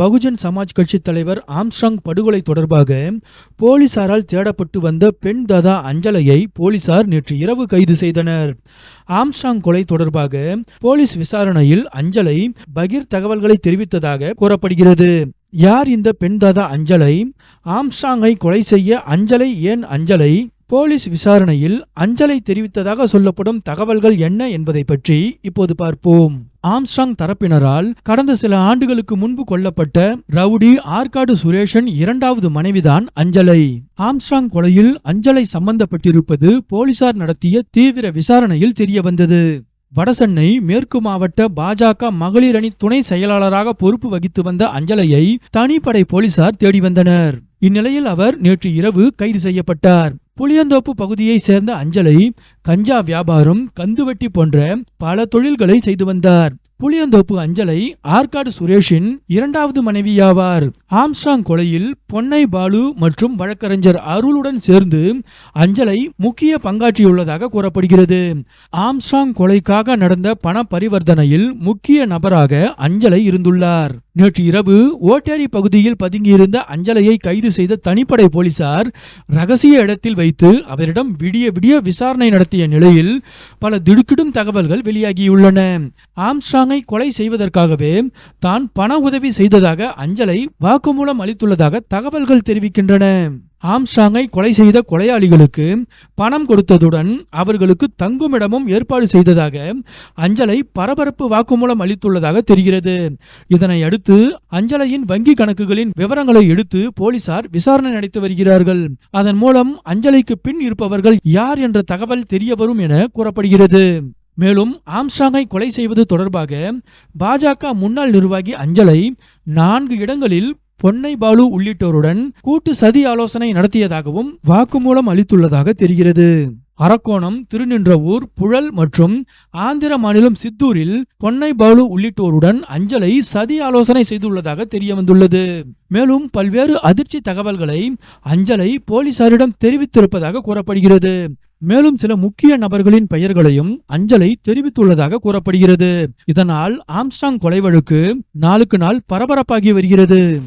பகுஜன் சமாஜ் கட்சி தலைவர் ஆம்ஸ்ட்ராங் படுகொலை தொடர்பாக போலீசாரால் தேடப்பட்டு வந்த பெண் தாதா அஞ்சலையை போலீசார் நேற்று இரவு கைது செய்தனர். ஆம்ஸ்ட்ராங் கொலை தொடர்பாக போலீஸ் விசாரணையில் அஞ்சலை பகீர் தகவல்களை தெரிவித்ததாக கூறப்படுகிறது. யார் இந்த பெண் தாதா அஞ்சலை? ஆம்ஸ்ட்ராங்கை கொலை செய்ய அஞ்சலை ஏன் அஞ்சலை? போலீஸ் விசாரணையில் அஞ்சலை தெரிவித்ததாக சொல்லப்படும் தகவல்கள் என்ன என்பதை பற்றி இப்போது பார்ப்போம். ஆம்ஸ்ட்ராங் தரப்பினரால் கடந்த சில ஆண்டுகளுக்கு முன்பு கொல்லப்பட்ட ரவுடி ஆற்காடு சுரேஷன் இரண்டாவது மனைவிதான் அஞ்சலை. ஆம்ஸ்ட்ராங் கொலையில் அஞ்சலை சம்பந்தப்பட்டிருப்பது போலீசார் நடத்திய தீவிர விசாரணையில் தெரியவந்தது. வடசென்னை மேற்கு மாவட்ட பாஜக மகளிர் அணி துணை செயலாளராக பொறுப்பு வகித்து வந்த அஞ்சலையை தனிப்படை போலீசார் தேடி வந்தனர். இந்நிலையில் அவர் நேற்று இரவு கைது செய்யப்பட்டார். புளியந்தோப்பு பகுதியை சேர்ந்த அஞ்சலை கஞ்சா வியாபாரம் கந்துவட்டி போன்ற பல தொழில்களை செய்து வந்தார். புளியந்தோப்பு அஞ்சலை ஆற்காடு சுரேஷின் இரண்டாவது மனைவியாவார். ஆம்ஸ்டாங் கொலையில் பொன்னை பாலு மற்றும் வழக்கறிஞர் அருளுடன் சேர்ந்து அஞ்சலை முக்கிய பங்காற்றியுள்ளதாக கூறப்படுகிறது. ஆம்ஸ்டாங் கொலைக்காக நடந்த பண பரிவர்த்தனையில் முக்கிய நபராக அஞ்சலை இருந்துள்ளார். நேற்று இரவு ஓட்டேரி பகுதியில் பதுங்கியிருந்த அஞ்சலையை கைது செய்த தனிப்படை போலீசார் ரகசிய இடத்தில் வைத்து அவரிடம் விடிய விடிய விசாரணை நடத்திய நிலையில் பல திடுக்கிடும் தகவல்கள் வெளியாகியுள்ளன. ஆம்ஸ்ட்ராங்கை கொலை செய்வதற்காகவே தான் பண உதவி செய்ததாக அஞ்சலை வாக்குமூலம் அளித்துள்ளதாக தகவல்கள் தெரிவிக்கின்றன. ஆம்ஸ்டாங்கை கொலை செய்த கொலையாளிகளுக்கு பணம் கொடுத்ததுடன் அவர்களுக்கு தங்குமிடமும் ஏற்பாடு செய்ததாக அஞ்சலை பரபரப்பு வாக்குமூலம் அளித்துள்ளதாக தெரிகிறது. இதனை அடுத்து அஞ்சலையின் வங்கி கணக்குகளின் விவரங்களை எடுத்து போலீசார் விசாரணை நடத்தி வருகிறார்கள். அதன் மூலம் அஞ்சலைக்கு பின் இருப்பவர்கள் யார் என்ற தகவல் தெரியவரும் என கூறப்படுகிறது. மேலும் ஆம்ஸ்டாங்கை கொலை செய்வது தொடர்பாக பாஜக முன்னாள் நிர்வாகி அஞ்சலை நான்கு இடங்களில் பொன்னை பாலு உள்ளிட்டோருடன் கூட்டு சதி ஆலோசனை நடத்தியதாகவும் வாக்குமூலம் அளித்துள்ளதாக தெரிகிறது. அரக்கோணம் திருநின்றவூர் புழல் மற்றும் ஆந்திர மாநிலம் சித்தூரில் பொன்னை பாலு உள்ளிட்டோருடன் அஞ்சலை சதி ஆலோசனை செய்துள்ளதாக தெரிய வந்துள்ளது மேலும் பல்வேறு அதிர்ச்சி தகவல்களை அஞ்சலை போலீசாரிடம் தெரிவித்திருப்பதாக கூறப்படுகிறது. மேலும் சில முக்கிய நபர்களின் பெயர்களையும் அஞ்சலை தெரிவித்துள்ளதாக கூறப்படுகிறது. இதனால் ஆம்ஸ்டாங் கொலை வழக்கு நாளுக்கு நாள் பரபரப்பாகி வருகிறது.